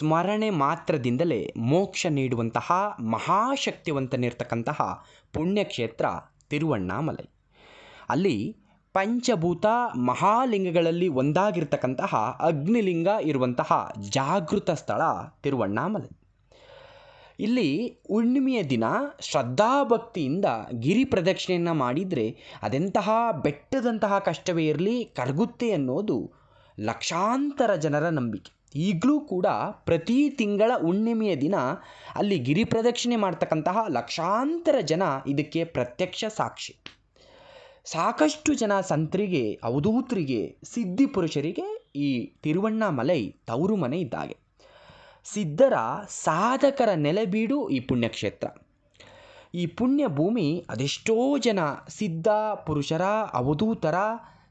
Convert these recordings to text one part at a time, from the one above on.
ಸ್ಮರಣೆ ಮಾತ್ರದಿಂದಲೇ ಮೋಕ್ಷ ನೀಡುವಂತಹ ಮಹಾಶಕ್ತಿವಂತನಿರ್ತಕ್ಕಂತಹ ಪುಣ್ಯಕ್ಷೇತ್ರ ತಿರುವಣ್ಣಾಮಲೈ. ಅಲ್ಲಿ ಪಂಚಭೂತ ಮಹಾಲಿಂಗಗಳಲ್ಲಿ ಒಂದಾಗಿರ್ತಕ್ಕಂತಹ ಅಗ್ನಿಲಿಂಗ ಇರುವಂತಹ ಜಾಗೃತ ಸ್ಥಳ ತಿರುವಣ್ಣಾಮಲೈ. ಇಲ್ಲಿ ಹುಣ್ಣಿಮೆಯ ದಿನ ಶ್ರದ್ಧಾಭಕ್ತಿಯಿಂದ ಗಿರಿ ಪ್ರದಕ್ಷಿಣೆಯನ್ನು ಮಾಡಿದರೆ ಅದೆಂತಹ ಬೆಟ್ಟದಂತಹ ಕಷ್ಟವೇ ಇರಲಿ ಕರಗುತ್ತೆ ಅನ್ನೋದು ಲಕ್ಷಾಂತರ ಜನರ ನಂಬಿಕೆ. ಈಗಲೂ ಕೂಡ ಪ್ರತಿ ತಿಂಗಳ ಹುಣ್ಣಿಮೆಯ ದಿನ ಅಲ್ಲಿ ಗಿರಿ ಪ್ರದಕ್ಷಿಣೆ ಮಾಡ್ತಕ್ಕಂತಹ ಲಕ್ಷಾಂತರ ಜನ ಇದಕ್ಕೆ ಪ್ರತ್ಯಕ್ಷ ಸಾಕ್ಷಿ. ಸಾಕಷ್ಟು ಜನ ಸಂತರಿಗೆ, ಅವಧೂತರಿಗೆ, ಸಿದ್ಧಿ ಪುರುಷರಿಗೆ ಈ ತಿರುವಣ್ಣಾಮಲೈ ತವರು ಮನೆ ಇದ್ದಾಗೆ. ಸಿದ್ಧರ ಸಾಧಕರ ನೆಲೆಬೀಡು ಈ ಪುಣ್ಯಕ್ಷೇತ್ರ. ಈ ಪುಣ್ಯ ಭೂಮಿ ಅದೆಷ್ಟೋ ಜನ ಸಿದ್ಧ ಪುರುಷರ, ಅವಧೂತರ,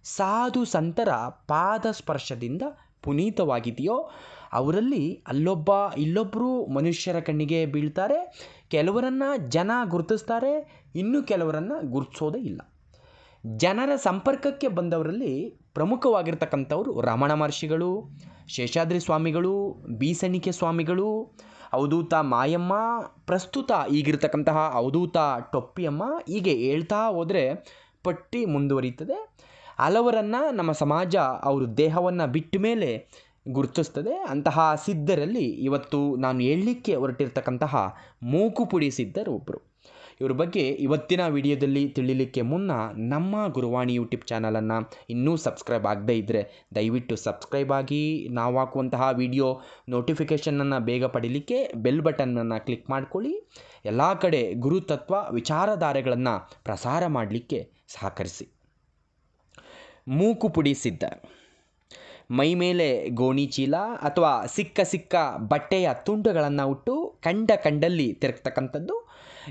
ಸಾಧು ಸಂತರ ಪಾದ ಸ್ಪರ್ಶದಿಂದ ಪುನೀತವಾಗಿದೆಯೋ, ಅವರಲ್ಲಿ ಅಲ್ಲೊಬ್ಬ ಇಲ್ಲೊಬ್ಬರು ಮನುಷ್ಯರ ಕಣ್ಣಿಗೆ ಬೀಳ್ತಾರೆ, ಕೆಲವರನ್ನು ಜನ ಗುರುತಿಸ್ತಾರೆ, ಇನ್ನು ಕೆಲವರನ್ನು ಗುರುತಿಸೋದೇ ಇಲ್ಲ. ಜನರ ಸಂಪರ್ಕಕ್ಕೆ ಬಂದವರಲ್ಲಿ ಪ್ರಮುಖವಾಗಿರ್ತಕ್ಕಂಥವ್ರು ರಮಣ ಮಹರ್ಷಿಗಳು, ಶೇಷಾದ್ರಿ ಸ್ವಾಮಿಗಳು, ಬೀಸಣಿಕೆ ಸ್ವಾಮಿಗಳು ಅವಧೂತ ಮಾಯಮ್ಮ, ಪ್ರಸ್ತುತ ಈಗಿರ್ತಕ್ಕಂತಹ ಅವಧೂತ ಟೊಪ್ಪಿಯಮ್ಮ ಹೀಗೆ ಹೇಳ್ತಾ ಹೋದರೆ ಪಟ್ಟಿ ಮುಂದುವರಿಯುತ್ತದೆ. ಹಲವರನ್ನು ನಮ್ಮ ಸಮಾಜ ಅವರು ದೇಹವನ್ನು ಬಿಟ್ಟ ಮೇಲೆ ಗುರುತಿಸ್ತದೆ. ಅಂತಹ ಸಿದ್ಧರಲ್ಲಿ ಇವತ್ತು ನಾನು ಹೇಳಲಿಕ್ಕೆ ಹೊರಟಿರ್ತಕ್ಕಂತಹ ಮೂಕುಪುಡಿ ಸಿದ್ಧರು ಒಬ್ಬರು ಇವ್ರ ಬಗ್ಗೆ ಇವತ್ತಿನ ವಿಡಿಯೋದಲ್ಲಿ ತಿಳಿಲಿಕ್ಕೆ ಮುನ್ನ ನಮ್ಮ ಗುರುವಾಣಿ ಯೂಟ್ಯೂಬ್ ಚಾನಲನ್ನು ಇನ್ನೂ ಸಬ್ಸ್ಕ್ರೈಬ್ ಆಗದೇ ಇದ್ದರೆ ದಯವಿಟ್ಟು ಸಬ್ಸ್ಕ್ರೈಬ್ ಆಗಿ, ನಾವು ಹಾಕುವಂತಹ ವಿಡಿಯೋ ನೋಟಿಫಿಕೇಷನನ್ನು ಬೇಗ ಪಡೀಲಿಕ್ಕೆ ಬೆಲ್ ಬಟನ್ನನ್ನು ಕ್ಲಿಕ್ ಮಾಡಿಕೊಳ್ಳಿ. ಎಲ್ಲ ಕಡೆ ಗುರುತತ್ವ ವಿಚಾರಧಾರೆಗಳನ್ನು ಪ್ರಸಾರ ಮಾಡಲಿಕ್ಕೆ ಸಹಕರಿಸಿ. ಮೂಕುಪುಡಿ ಮೇಲೆ ಗೋಣಿ ಚೀಲ ಅಥವಾ ಸಿಕ್ಕ ಸಿಕ್ಕ ಬಟ್ಟೆಯ ತುಂಡುಗಳನ್ನು ಉಟ್ಟು ಕಂಡ ಕಂಡಲ್ಲಿ ತಿರುಗ್ತಕ್ಕಂಥದ್ದು.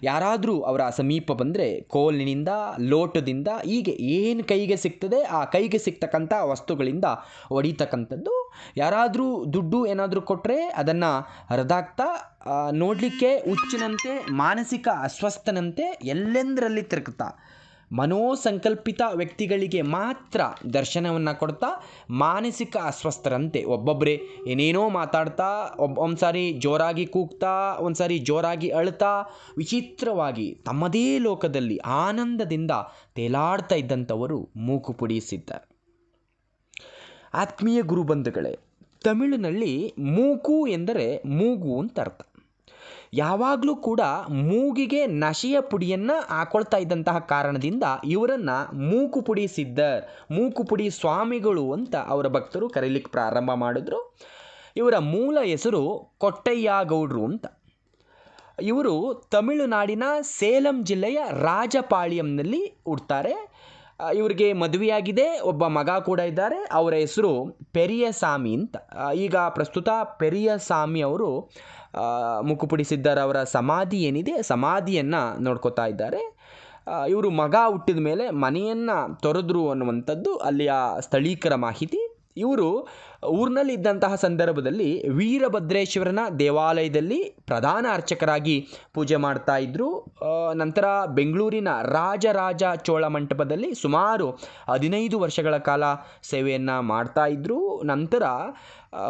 ಯಾರಾದರೂ ಅವರ ಸಮೀಪ ಬಂದರೆ ಕೋಲಿನಿಂದ, ಲೋಟದಿಂದ, ಹೀಗೆ ಏನು ಕೈಗೆ ಸಿಗ್ತದೆ ಆ ಕೈಗೆ ಸಿಗ್ತಕ್ಕಂಥ ವಸ್ತುಗಳಿಂದ ಹೊಡಿತಕ್ಕಂಥದ್ದು ಯಾರಾದರೂ ದುಡ್ಡು ಏನಾದರೂ ಕೊಟ್ಟರೆ ಅದನ್ನು ಹರಿದಾಕ್ತಾ ನೋಡಲಿಕ್ಕೆ ಹುಚ್ಚಿನಂತೆ, ಮಾನಸಿಕ ಅಸ್ವಸ್ಥನಂತೆ ಎಲ್ಲೆಂದರಲ್ಲಿ ತಿರುಗ್ತಾ. ಮನೋಸಂಕಲ್ಪಿತ ವ್ಯಕ್ತಿಗಳಿಗೆ ಮಾತ್ರ ದರ್ಶನವನ್ನು ಕೊಡ್ತಾ ಮಾನಸಿಕ ಅಸ್ವಸ್ಥರಂತೆ. ಒಬ್ಬೊಬ್ಬರೇ ಏನೇನೋ ಮಾತಾಡ್ತಾ ಒಬ್ಬ ಒಂದು ಸಾರಿ ಜೋರಾಗಿ ಕೂಗ್ತಾ ಒಂದು ಸಾರಿ ಜೋರಾಗಿ ಅಳ್ತಾ, ವಿಚಿತ್ರವಾಗಿ ತಮ್ಮದೇ ಲೋಕದಲ್ಲಿ ಆನಂದದಿಂದ ತೇಲಾಡ್ತಾ ಇದ್ದಂಥವರು ಮೂಕು ಪುಡಿಸಿದ್ದಾರೆ. ಆತ್ಮೀಯ ಗುರುಬಂಧುಗಳೇ, ತಮಿಳಿನಲ್ಲಿ ಮೂಕು ಎಂದರೆ ಮೂಗು ಅಂತ ಅರ್ಥ. ಯಾವಾಗಲೂ ಕೂಡ ಮೂಗಿಗೆ ನಶೆಯ ಪುಡಿಯನ್ನು ಹಾಕೊಳ್ತಾ ಇದ್ದಂತಹ ಕಾರಣದಿಂದ ಇವರನ್ನು ಮೂಕುಪುಡಿ ಸಿದ್ಧರ್, ಮೂಕುಪುಡಿ ಸ್ವಾಮಿಗಳು ಅಂತ ಅವರ ಭಕ್ತರು ಕರೀಲಿಕ್ಕೆ ಪ್ರಾರಂಭ ಮಾಡಿದ್ರು. ಇವರ ಮೂಲ ಹೆಸರು ಕೊಟ್ಟಯ್ಯ ಗೌಡ್ರು ಅಂತ. ಇವರು ತಮಿಳುನಾಡಿನ ಸೇಲಂ ಜಿಲ್ಲೆಯ ರಾಜಪಾಳ್ಯಂನಲ್ಲಿ ಹುಡ್ತಾರೆ. ಇವರಿಗೆ ಮದುವೆಯಾಗಿದೆ, ಒಬ್ಬ ಮಗ ಕೂಡ ಇದ್ದಾರೆ. ಅವರ ಹೆಸರು ಪೆರಿಯಸಾಮಿ ಅಂತ. ಈಗ ಪ್ರಸ್ತುತ ಪೆರಿಯಸಾಮಿ ಅವರು ಆ, ಮುಕುಪುಡಿ ಸಿದ್ದರ್ ಅವರ ಸಮಾಧಿ ಏನಿದೆ ಸಮಾಧಿಯನ್ನು ನೋಡ್ಕೋತಾ ಇದ್ದಾರೆ. ಇವರು ಮಗ ಹುಟ್ಟಿದ ಮೇಲೆ ಮನೆಯನ್ನು ತೊರೆದ್ರು ಅನ್ನುವಂಥದ್ದು ಅಲ್ಲಿಯ ಸ್ಥಳೀಕರ ಮಾಹಿತಿ. ಇವರು ಊರಿನಲ್ಲಿ ಇದ್ದಂತಹ ಸಂದರ್ಭದಲ್ಲಿ ವೀರಭದ್ರೇಶ್ವರನ ದೇವಾಲಯದಲ್ಲಿ ಪ್ರಧಾನ ಅರ್ಚಕರಾಗಿ ಪೂಜೆ ಮಾಡ್ತಾ ಇದ್ದರು ನಂತರ ಬೆಂಗಳೂರಿನ ರಾಜರಾಜ ಚೋಳ ಮಂಟಪದಲ್ಲಿ ಸುಮಾರು ಹದಿನೈದು ವರ್ಷಗಳ ಕಾಲ ಸೇವೆಯನ್ನು ಮಾಡ್ತಾ ಇದ್ದರು ನಂತರ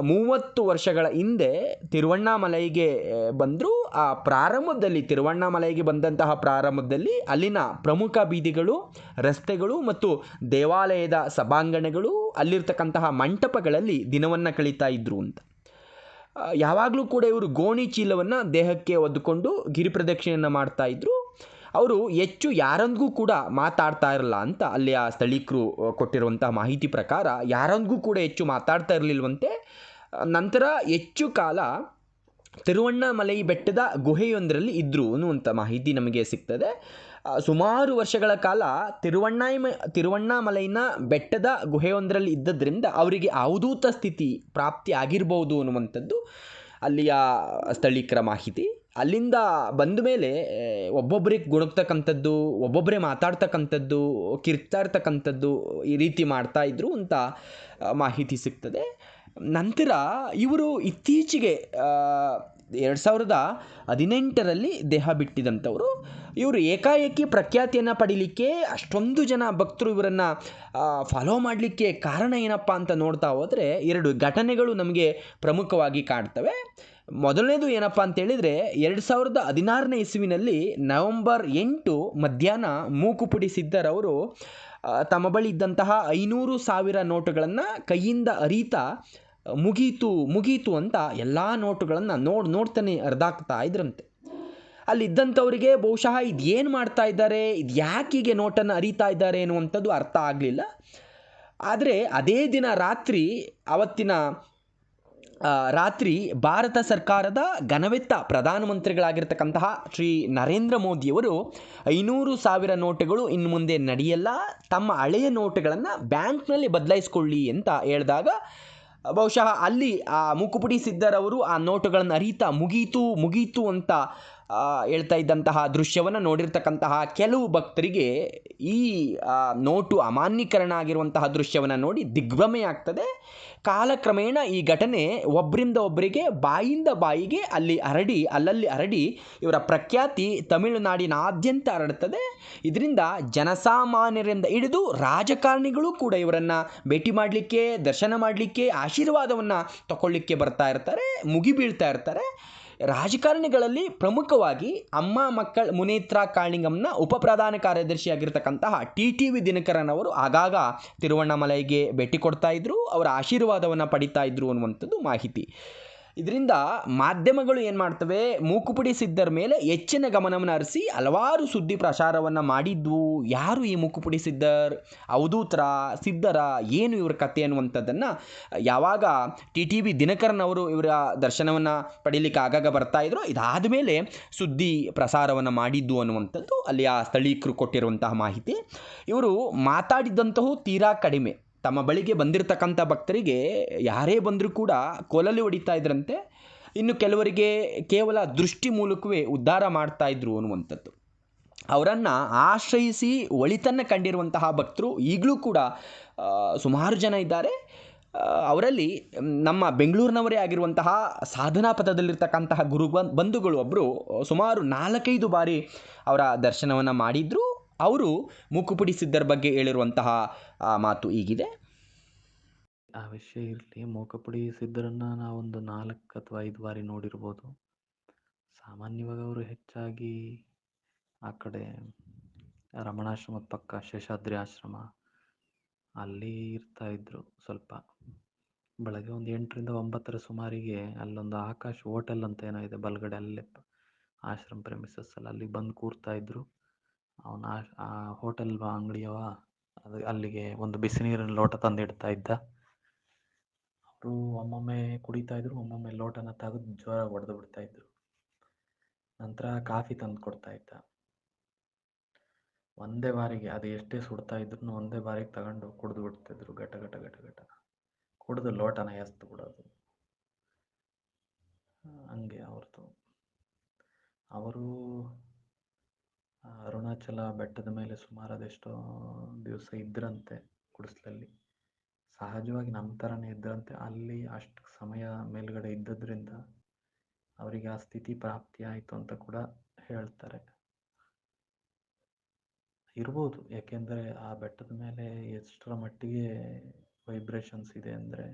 ಮೂವತ್ತು ವರ್ಷಗಳ ಹಿಂದೆ ತಿರುವಣ್ಣಾಮಲೈಗೆ ಬಂದರು. ಆ ಪ್ರಾರಂಭದಲ್ಲಿ, ತಿರುವಣ್ಣಾಮಲೈಗೆ ಬಂದಂತಹ ಪ್ರಾರಂಭದಲ್ಲಿ ಅಲ್ಲಿನ ಪ್ರಮುಖ ಬೀದಿಗಳು, ರಸ್ತೆಗಳು ಮತ್ತು ದೇವಾಲಯದ ಸಭಾಂಗಣಗಳು ಅಲ್ಲಿರ್ತಕ್ಕಂತಹ ಮಂಟಪಗಳಲ್ಲಿ ದಿನವನ್ನು ಕಳೀತಾ ಇದ್ರು ಅಂತ. ಯಾವಾಗಲೂ ಕೂಡ ಇವರು ಗೋಣಿ ಚೀಲವನ್ನು ದೇಹಕ್ಕೆ ಒದ್ದುಕೊಂಡು ಗಿರಿಪ್ರದಕ್ಷಿಣೆಯನ್ನು ಮಾಡ್ತಾ ಇದ್ರು. ಅವರು ಹೆಚ್ಚು ಯಾರೊಂದಿಗೂ ಕೂಡ ಮಾತಾಡ್ತಾ ಇರಲ್ಲ ಅಂತ ಅಲ್ಲಿಯ ಸ್ಥಳೀಕರು ಕೊಟ್ಟಿರುವಂಥ ಮಾಹಿತಿ ಪ್ರಕಾರ ಯಾರೊಂದಿಗೂ ಕೂಡ ಹೆಚ್ಚು ಮಾತಾಡ್ತಾ ಇರಲಿಲ್ವಂತೆ. ನಂತರ ಹೆಚ್ಚು ಕಾಲ ತಿರುವಣ್ಣಾಮಲೈ ಬೆಟ್ಟದ ಗುಹೆಯೊಂದರಲ್ಲಿ ಇದ್ದರು ಅನ್ನುವಂಥ ಮಾಹಿತಿ ನಮಗೆ ಸಿಗ್ತದೆ. ಸುಮಾರು ವರ್ಷಗಳ ಕಾಲ ತಿರುವಣ್ಣಾಮ ತಿರುವಣ್ಣಾಮಲೈನ ಬೆಟ್ಟದ ಗುಹೆಯೊಂದರಲ್ಲಿ ಇದ್ದದ್ರಿಂದ ಅವರಿಗೆ ಅವಧೂತ ಸ್ಥಿತಿ ಪ್ರಾಪ್ತಿ ಆಗಿರ್ಬೋದು ಅನ್ನುವಂಥದ್ದು ಅಲ್ಲಿಯ ಸ್ಥಳೀಕರ ಮಾಹಿತಿ. ಅಲ್ಲಿಂದ ಬಂದ ಮೇಲೆ ಒಬ್ಬೊಬ್ಬರಿಗೆ ಗುಣಗ್ತಕ್ಕಂಥದ್ದು ಒಬ್ಬೊಬ್ಬರೇ ಮಾತಾಡ್ತಕ್ಕಂಥದ್ದು ಕಿರ್ತಾಡ್ತಕ್ಕಂಥದ್ದು ಈ ರೀತಿ ಮಾಡ್ತಾ ಇದ್ರು ಅಂತ ಮಾಹಿತಿ ಸಿಗ್ತದೆ. ನಂತರ ಇವರು ಇತ್ತೀಚೆಗೆ ಎರಡು ಸಾವಿರದ ಹದಿನೆಂಟರಲ್ಲಿ ದೇಹ ಬಿಟ್ಟಿದಂಥವರು. ಇವರು ಏಕಾಏಕಿ ಪ್ರಖ್ಯಾತಿಯನ್ನು ಪಡೀಲಿಕ್ಕೆ ಅಷ್ಟೊಂದು ಜನ ಭಕ್ತರು ಇವರನ್ನು ಫಾಲೋ ಮಾಡಲಿಕ್ಕೆ ಕಾರಣ ಏನಪ್ಪ ಅಂತ ನೋಡ್ತಾ ಹೋದರೆ, ಎರಡು ಘಟನೆಗಳು ನಮಗೆ ಪ್ರಮುಖವಾಗಿ ಕಾಡ್ತವೆ ಮೊದಲನೇದು ಏನಪ್ಪಾ ಅಂತೇಳಿದರೆ ಎರಡು ಸಾವಿರದ ಹದಿನಾರನೇ ಇಸುವಿನಲ್ಲಿ ನವೆಂಬರ್ ಎಂಟು ಮಧ್ಯಾಹ್ನ ಮೂಕುಪುಡಿ ಸಿದ್ದರವರು ತಮ್ಮ ಬಳಿ ಇದ್ದಂತಹ ಐನೂರು ಸಾವಿರ ನೋಟುಗಳನ್ನು ಕೈಯಿಂದ ಅರಿತಾ, ಮುಗೀತು ಮುಗೀತು ಅಂತ ಎಲ್ಲ ನೋಟುಗಳನ್ನು ನೋಡಿ, ನೋಡ್ತಾನೆ ಅರ್ಧಾಕ್ತಾ ಇದ್ರಂತೆ. ಅಲ್ಲಿದ್ದಂಥವರಿಗೆ ಬಹುಶಃ ಇದು ಏನು ಮಾಡ್ತಾ ಇದ್ದಾರೆ, ಇದು ಯಾಕಿಗೆ ನೋಟನ್ನು ಅರಿತಾ ಇದ್ದಾರೆ ಅನ್ನುವಂಥದ್ದು ಅರ್ಥ ಆಗಲಿಲ್ಲ. ಆದರೆ ಅದೇ ದಿನ ರಾತ್ರಿ ಅವತ್ತಿನ ರಾತ್ರಿ ಭಾರತ ಸರ್ಕಾರದ ಘನವೆತ್ತ ಪ್ರಧಾನಮಂತ್ರಿಗಳಾಗಿರ್ತಕ್ಕಂತಹ ಶ್ರೀ ನರೇಂದ್ರ ಮೋದಿಯವರು ಐನೂರು ಸಾವಿರ ನೋಟುಗಳು ಇನ್ನು ಮುಂದೆ ನಡೆಯಲ್ಲ, ತಮ್ಮ ಹಳೆಯ ನೋಟುಗಳನ್ನು ಬ್ಯಾಂಕ್ನಲ್ಲಿ ಬದಲಾಯಿಸ್ಕೊಳ್ಳಿ ಅಂತ ಹೇಳಿದಾಗ, ಬಹುಶಃ ಅಲ್ಲಿ ಆ ಮುಕುಪುಡಿ ಸಿದ್ದರವರು ಆ ನೋಟುಗಳನ್ನು ಅರಿತಾ ಮುಗೀತು ಮುಗೀತು ಅಂತ ಹೇಳ್ತಾ ಇದ್ದಂತಹ ದೃಶ್ಯವನ್ನು ನೋಡಿರ್ತಕ್ಕಂತಹ ಕೆಲವು ಭಕ್ತರಿಗೆ ಈ ನೋಟು ಅಮಾನ್ಯೀಕರಣ ಆಗಿರುವಂತಹ ದೃಶ್ಯವನ್ನು ನೋಡಿ ದಿಗ್ಭ್ರಮೆ ಆಗ್ತದೆ. ಕಾಲಕ್ರಮೇಣ ಈ ಘಟನೆ ಒಬ್ಬರಿಂದ ಒಬ್ಬರಿಗೆ ಬಾಯಿಂದ ಬಾಯಿಗೆ ಅಲ್ಲಿ ಹರಡಿ, ಅಲ್ಲಲ್ಲಿ ಹರಡಿ ಇವರ ಪ್ರಖ್ಯಾತಿ ತಮಿಳುನಾಡಿನಾದ್ಯಂತ ಹರಡುತ್ತದೆ ಇದರಿಂದ ಜನಸಾಮಾನ್ಯರಿಂದ ಹಿಡಿದು ರಾಜಕಾರಣಿಗಳು ಕೂಡ ಇವರನ್ನು ಭೇಟಿ ಮಾಡಲಿಕ್ಕೆ, ದರ್ಶನ ಮಾಡಲಿಕ್ಕೆ, ಆಶೀರ್ವಾದವನ್ನು ತಗೊಳ್ಳಿಕ್ಕೆ ಬರ್ತಾ ಇರ್ತಾರೆ, ಮುಗಿಬೀಳ್ತಾ ಇರ್ತಾರೆ. ರಾಜಕಾರಣಿಗಳಲ್ಲಿ ಪ್ರಮುಖವಾಗಿ ಅಮ್ಮ ಮಕ್ಕಳ ಮುನೇತ್ರ ಕಾಳಿಂಗಂನ ಉಪ ಪ್ರಧಾನ ಕಾರ್ಯದರ್ಶಿಯಾಗಿರ್ತಕ್ಕಂತಹ ಟಿ ಟಿ ವಿ ದಿನಕರನ್ ಅವರು ಆಗಾಗ ತಿರುವಣ್ಣಾಮಲೈಗೆ ಭೇಟಿ ಕೊಡ್ತಾ ಇದ್ರು. ಅವರ ಆಶೀರ್ವಾದವನ್ನು ಪಡಿತಾ ಇದ್ರು ಅನ್ನುವಂಥದ್ದು ಮಾಹಿತಿ. ಇದರಿಂದ ಮಾಧ್ಯಮಗಳು ಏನು ಮಾಡ್ತವೆ? ಮೂಕುಪುಡಿ ಸಿದ್ಧರ ಮೇಲೆ ಹೆಚ್ಚಿನ ಗಮನವನ್ನು ಹರಿಸಿ ಹಲವಾರು ಸುದ್ದಿ ಪ್ರಸಾರವನ್ನು ಮಾಡಿದ್ವು. ಯಾರು ಈ ಮೂಕುಪುಡಿ ಸಿದ್ಧರ್? ಅವಧೂತರ ಸಿದ್ಧರ? ಏನು ಇವ್ರ ಕಥೆ ಅನ್ನುವಂಥದ್ದನ್ನು ಯಾವಾಗ ಟಿ ಟಿ ವಿ ದಿನಕರನ್ ಅವರು ಇವರ ದರ್ಶನವನ್ನು ಪಡೀಲಿಕ್ಕೆ ಆಗಾಗ ಬರ್ತಾ ಇದ್ರು, ಇದಾದ ಮೇಲೆ ಸುದ್ದಿ ಪ್ರಸಾರವನ್ನು ಮಾಡಿದ್ದು ಅನ್ನುವಂಥದ್ದು ಅಲ್ಲಿ ಆ ಸ್ಥಳೀಕರು ಕೊಟ್ಟಿರುವಂತಹ ಮಾಹಿತಿ. ಇವರು ಮಾತಾಡಿದ್ದಂತಹೂ ತೀರಾ ಕಡಿಮೆ. ತಮ್ಮ ಬಳಿಗೆ ಬಂದಿರತಕ್ಕಂಥ ಭಕ್ತರಿಗೆ ಯಾರೇ ಬಂದರೂ ಕೂಡ ಕೊಲಲಿ ಹೊಡಿತಾ ಇದ್ರಂತೆ, ಇನ್ನು ಕೆಲವರಿಗೆ ಕೇವಲ ದೃಷ್ಟಿ ಮೂಲಕವೇ ಉದ್ಧಾರ ಮಾಡ್ತಾ ಇದ್ರು ಅನ್ನುವಂಥದ್ದು. ಅವರನ್ನು ಆಶ್ರಯಿಸಿ ಒಳಿತನ್ನು ಕಂಡಿರುವಂತಹ ಭಕ್ತರು ಈಗಲೂ ಕೂಡ ಸುಮಾರು ಜನ ಇದ್ದಾರೆ. ಅವರಲ್ಲಿ ನಮ್ಮ ಬೆಂಗಳೂರಿನವರೇ ಆಗಿರುವಂತಹ ಸಾಧನಾ ಪಥದಲ್ಲಿರ್ತಕ್ಕಂತಹ ಗುರು ಬಂಧುಗಳು ಒಬ್ಬರು ಸುಮಾರು ನಾಲ್ಕೈದು ಬಾರಿ ಅವರ ದರ್ಶನವನ್ನು ಮಾಡಿದ್ರು. ಅವರು ಮೂಕುಪುಡಿ ಸಿದ್ಧರ ಬಗ್ಗೆ ಹೇಳಿರುವಂತಹ ಮಾತು ಈಗಿದೆ ಆ ವಿಷಯ ಇರಲಿ, ಮೂಕಪುಡಿ ಸಿದ್ಧರನ್ನು ನಾವೊಂದು ನಾಲ್ಕು ಅಥವಾ ಐದು ಬಾರಿ ನೋಡಿರ್ಬೋದು. ಸಾಮಾನ್ಯವಾಗಿ ಅವರು ಹೆಚ್ಚಾಗಿ ಆ ಕಡೆ ರಮಣಾಶ್ರಮದ ಪಕ್ಕ, ಶೇಷಾದ್ರಿ ಆಶ್ರಮ ಅಲ್ಲಿ ಇರ್ತಾ ಇದ್ರು ಸ್ವಲ್ಪ. ಬೆಳಗ್ಗೆ ಒಂದು ಎಂಟರಿಂದ ಒಂಬತ್ತರ ಸುಮಾರಿಗೆ ಅಲ್ಲೊಂದು ಆಕಾಶ್ ಹೋಟೆಲ್ ಅಂತ ಏನೋ ಇದೆ, ಬಲಗಡೆ ಅಲ್ಲೇ ಆಶ್ರಮ ಪ್ರೆಮಿಸಸ್ ಅಲ್ಲಿ ಅಲ್ಲಿಗೆ ಬಂದು ಕೂರ್ತಾ ಇದ್ರು. ಅವನ ಆ ಹೋಟೆಲ್ ಅಂಗಡಿಯವ ಅದು ಅಲ್ಲಿಗೆ ಒಂದು ಬಿಸಿ ನೀರಿನ ಲೋಟ ತಂದಿಡ್ತಾ ಇದ್ದ. ಅವರು ಒಮ್ಮೊಮ್ಮೆ ಕುಡಿತಾ ಇದ್ರು, ಒಮ್ಮೊಮ್ಮೆ ಲೋಟನ ತೆಗೆದು ಜೋರಾಗಿ ಹೊಡೆದು ಬಿಡ್ತಾ ಇದ್ರು. ನಂತರ ಕಾಫಿ ತಂದು ಕೊಡ್ತಾ ಇದ್ದ. ಒಂದೇ ಬಾರಿಗೆ, ಅದು ಎಷ್ಟೇ ಸುಡ್ತಾ ಇದ್ರು ಒಂದೇ ಬಾರಿಗೆ ತಗೊಂಡು ಕುಡಿದು ಬಿಡ್ತಿದ್ರು, ಘಟ ಘಟ ಘಟ ಘಟ. ಕುಡಿದು ಲೋಟನ ಎಸ್ತು ಬಿಡೋದು. ಹಂಗೆ ಅವ್ರದ್ದು ಅವರು ಅರುಣಾಚಲ ಬೆಟ್ಟದ ಮೇಲೆ ಸುಮಾರು ಅದೆಷ್ಟೋ ದಿವಸ ಇದ್ರಂತೆ ಗುಡಿಸ್ಲಲ್ಲಿ. ಸಹಜವಾಗಿ ನಮ್ಮ ಥರನೇ ಇದ್ದರಂತೆ ಅಲ್ಲಿ ಅಷ್ಟು ಸಮಯ ಮೇಲುಗಡೆ ಇದ್ದದ್ರಿಂದ ಅವರಿಗೆ ಆ ಸ್ಥಿತಿ ಪ್ರಾಪ್ತಿ ಆಯಿತು ಅಂತ ಕೂಡ ಹೇಳ್ತಾರೆ. ಇರ್ಬೋದು. ಯಾಕೆಂದರೆ ಆ ಬೆಟ್ಟದ ಮೇಲೆ ಎಷ್ಟರ ಮಟ್ಟಿಗೆ ವೈಬ್ರೇಷನ್ಸ್ ಇದೆ ಅಂದರೆ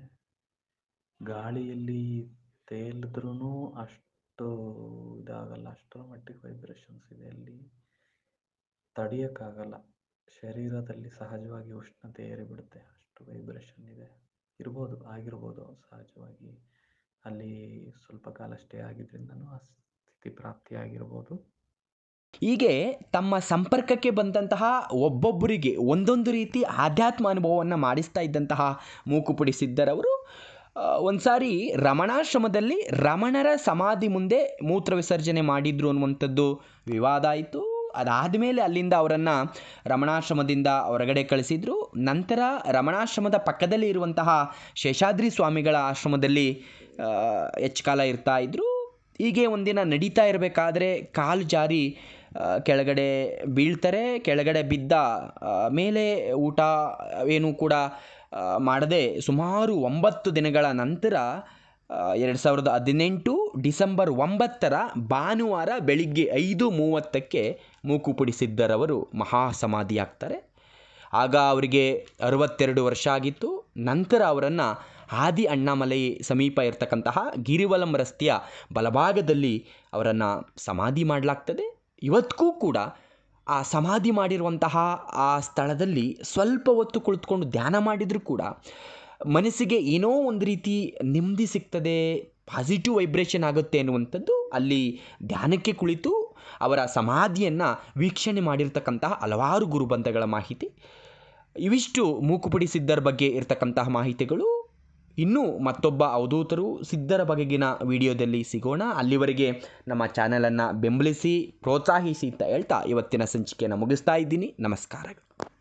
ಗಾಳಿಯಲ್ಲಿ ತೇಲಿದ್ರೂ ಅಷ್ಟು ಇದಾಗಲ್ಲ. ಅಷ್ಟರ ಮಟ್ಟಿಗೆ ವೈಬ್ರೇಷನ್ಸ್ ಇದೆ ಅಲ್ಲಿ. ತಡೆಯೋಕ್ಕಾಗಲ್ಲ. ಶರೀರದಲ್ಲಿ ಸಹಜವಾಗಿ ಉಷ್ಣತೆ ಏರಿಬಿಡುತ್ತೆ. ಅಷ್ಟು ವೈಬ್ರೇಷನ್ ಇದೆ. ಇರ್ಬೋದು, ಆಗಿರ್ಬೋದು, ಸಹಜವಾಗಿ. ಅಲ್ಲಿ ಸ್ವಲ್ಪ ಕಾಲ ಸ್ಟೇ ಆಗಿದ್ರಿಂದನೂ ಆ ಸ್ಥಿತಿ ಪ್ರಾಪ್ತಿ ಆಗಿರ್ಬೋದು. ಹೀಗೆ ತಮ್ಮ ಸಂಪರ್ಕಕ್ಕೆ ಬಂದಂತಹ ಒಬ್ಬೊಬ್ಬರಿಗೆ ಒಂದೊಂದು ರೀತಿ ಆಧ್ಯಾತ್ಮ ಅನುಭವವನ್ನು ಮಾಡಿಸ್ತಾ ಇದ್ದಂತಹ ಮೂಕುಪುಡಿ ಸಿದ್ದರವರು ಒಂದು ಸಾರಿ ರಮಣಾಶ್ರಮದಲ್ಲಿ ರಮಣರ ಸಮಾಧಿ ಮುಂದೆ ಮೂತ್ರ ವಿಸರ್ಜನೆ ಮಾಡಿದ್ರು ಅನ್ನುವಂಥದ್ದು ವಿವಾದ ಆಯಿತು. ಅದಾದ ಮೇಲೆ ಅಲ್ಲಿಂದ ಅವರನ್ನು ರಮಣಾಶ್ರಮದಿಂದ ಹೊರಗಡೆ ಕಳಿಸಿದ್ರು. ನಂತರ ರಮಣಾಶ್ರಮದ ಪಕ್ಕದಲ್ಲಿ ಇರುವಂತಹ ಶೇಷಾದ್ರಿ ಸ್ವಾಮಿಗಳ ಆಶ್ರಮದಲ್ಲಿ ಹೆಚ್ಚು ಕಾಲ ಇರ್ತಾ ಇದ್ದರು ಹೀಗೆ ಒಂದಿನ ನಡೀತಾ ಇರಬೇಕಾದ್ರೆ ಕಾಲು ಜಾರಿ ಕೆಳಗಡೆ ಬೀಳ್ತಾರೆ. ಕೆಳಗಡೆ ಬಿದ್ದ ಮೇಲೆ ಊಟ ಏನು ಕೂಡ ಮಾಡದೆ ಸುಮಾರು ಒಂಬತ್ತು ದಿನಗಳ ನಂತರ ಎರಡು ಸಾವಿರದ ಹದಿನೆಂಟು ಡಿಸೆಂಬರ್ ಒಂಬತ್ತರ ಭಾನುವಾರ ಬೆಳಿಗ್ಗೆ ಐದು ಮೂವತ್ತಕ್ಕೆ ಮೂಕುಪುಡಿ ಸಿದ್ದರವರು ಮಹಾ ಸಮಾಧಿಯಾಗ್ತಾರೆ ಆಗ ಅವರಿಗೆ ಅರವತ್ತೆರಡು ವರ್ಷ ಆಗಿತ್ತು. ನಂತರ ಅವರನ್ನು ಆದಿ ಅಣ್ಣಾಮಲೈ ಸಮೀಪ ಇರತಕ್ಕಂತಹ ಗಿರಿವಲಂ ರಸ್ತೆಯ ಬಲಭಾಗದಲ್ಲಿ ಅವರನ್ನು ಸಮಾಧಿ ಮಾಡಲಾಗ್ತದೆ. ಇವತ್ತಿಗೂ ಕೂಡ ಆ ಸಮಾಧಿ ಮಾಡಿರುವಂತಹ ಆ ಸ್ಥಳದಲ್ಲಿ ಸ್ವಲ್ಪ ಹೊತ್ತು ಕುಳಿತುಕೊಂಡು ಧ್ಯಾನ ಮಾಡಿದರೂ ಕೂಡ ಮನಸ್ಸಿಗೆ ಏನೋ ಒಂದು ರೀತಿ ನೆಮ್ಮದಿ ಸಿಗ್ತದೆ ಪಾಸಿಟಿವ್ ವೈಬ್ರೇಷನ್ ಆಗುತ್ತೆ ಅನ್ನುವಂಥದ್ದು ಅಲ್ಲಿ ಧ್ಯಾನಕ್ಕೆ ಕುಳಿತು ಅವರ ಸಮಾಧಿಯನ್ನು ವೀಕ್ಷಣೆ ಮಾಡಿರ್ತಕ್ಕಂತಹ ಹಲವಾರು ಗುರುಬಂಧಗಳ ಮಾಹಿತಿ. ಇವಿಷ್ಟು ಮೂಕುಪುಡಿ ಸಿದ್ಧರ ಬಗ್ಗೆ ಇರತಕ್ಕಂತಹ ಮಾಹಿತಿಗಳು. ಇನ್ನೂ ಮತ್ತೊಬ್ಬ ಅವಧೂತರು ಸಿದ್ಧರ ಬಗೆಗಿನ ವಿಡಿಯೋದಲ್ಲಿ ಸಿಗೋಣ. ಅಲ್ಲಿವರೆಗೆ ನಮ್ಮ ಚಾನಲನ್ನು ಬೆಂಬಲಿಸಿ, ಪ್ರೋತ್ಸಾಹಿಸಿ ಅಂತ ಹೇಳ್ತಾ ಇವತ್ತಿನ ಸಂಚಿಕೆಯನ್ನು ಮುಗಿಸ್ತಾ ಇದ್ದೀನಿ. ನಮಸ್ಕಾರಗಳು.